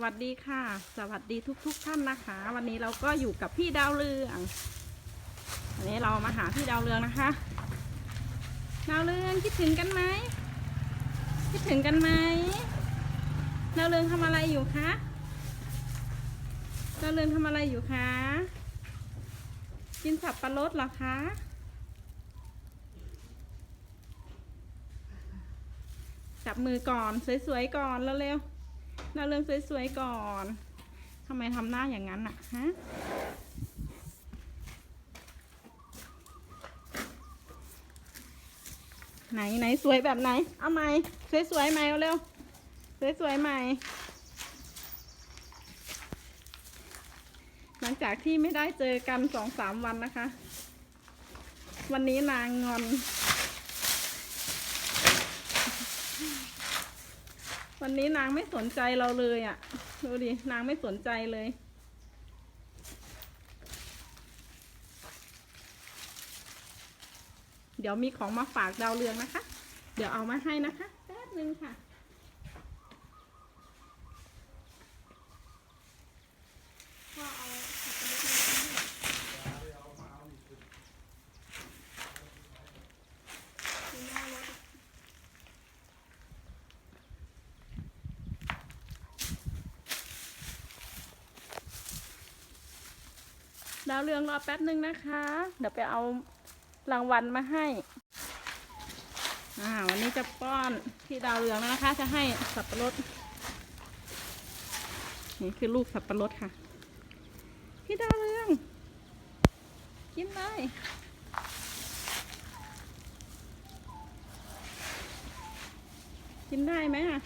วัสดีค่ะ สวัสดีทุกๆทท่านนะคะ วันนี้เราก็อยู่กับพี่ดาวเรืองวันนี้เรามาหาพี่ดาวเรืองนะคะ ดาวเรืองคิดถึงกันไหมคิดถึงกันไหมดาวเรืองทำอะไรอยู่คะดาวเรืองทำอะไรอยู่คะกินสับปะรดเหรอคะจับมือก่อนสวยๆก่อนแล้วเร็วๆ เราเริ่มสวยๆก่อน ทำไมทำหน้าอย่างนั้นอะฮะ ไหนไหนสวยแบบไหน เอาใหมสวยๆใหมเอาเร็วสวยๆใหมหลังจากที่ไม่ได้เจอกันสองสามวันนะคะ วันนี้นางงอน วันนี้นางไม่สนใจเราเลยอะ่ะ ดูดิ นางไม่สนใจเลย เดี๋ยวมีของมาฝากดาวเรืองนะคะ เดี๋ยวเอามาให้นะคะ แป๊บนึงค่ะ พ่อเอาสับปะรดมาให้ดูหน้ารถอะ ดาวเรืองรอแป๊บนึงนะคะ เดี๋ยวไปเอารางวัลมาให้อ่าวันนี้จะป้อนพี่ดาวเรืองแล้วนะคะ จะให้สับปะรด นี่คือลูกสับปะรดค่ะ พี่ดาวเรือง กินเลยกินได้ไหมอะ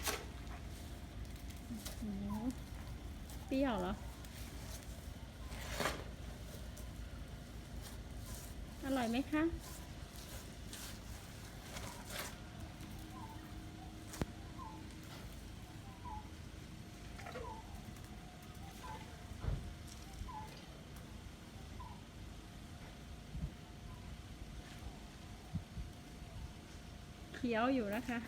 เปรี้ยวเหรอ อยไหมคะเคี้ยวอยู่นะคะ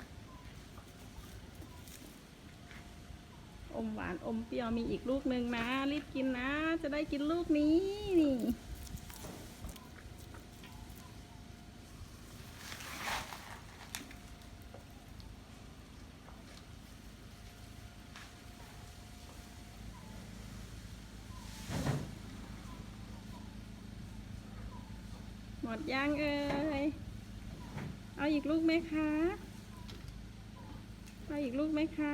อมหวานอมเปรี้ยวมีอีกลูกหนึ่งนะ รีบกินนะ จะได้กินลูกนี้นี่ มดย่างเอ่ย เอาอีกลูกไหมคะ เอาอีกลูกไหมคะ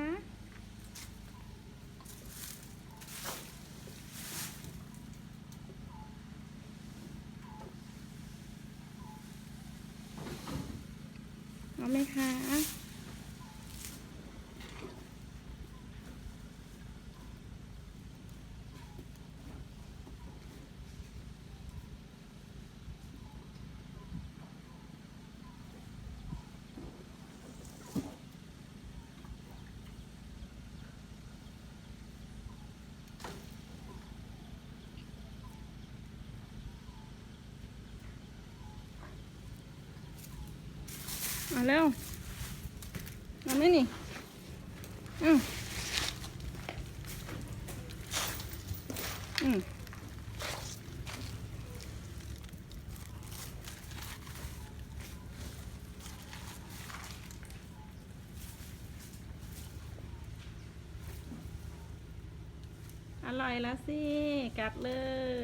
เอาไหมคะ มาเร็วมาไหมนี่อืมอืมอร่อยแล้วสิ กัดเล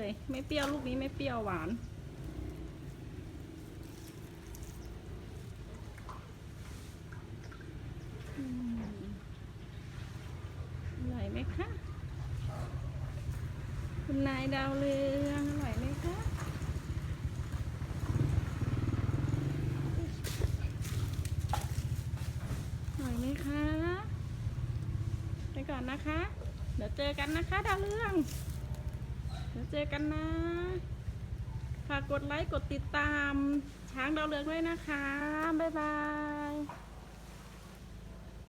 ย ไม่เปรี้ยวลูกนี้ไม่เปรี้ยวหวาน อืมอร่อยไหมคะ คุณนายดาวเรืองอร่อยไหมคะอร่อยไหมคะ ไปก่อนนะคะ เดี๋ยวเจอกันนะคะ ดาวเรือง เดี๋ยวเจอกันนะฝากกดไลค์กดติดตาม ช้างดาวเรืองด้วยนะคะ บ๊ายบาย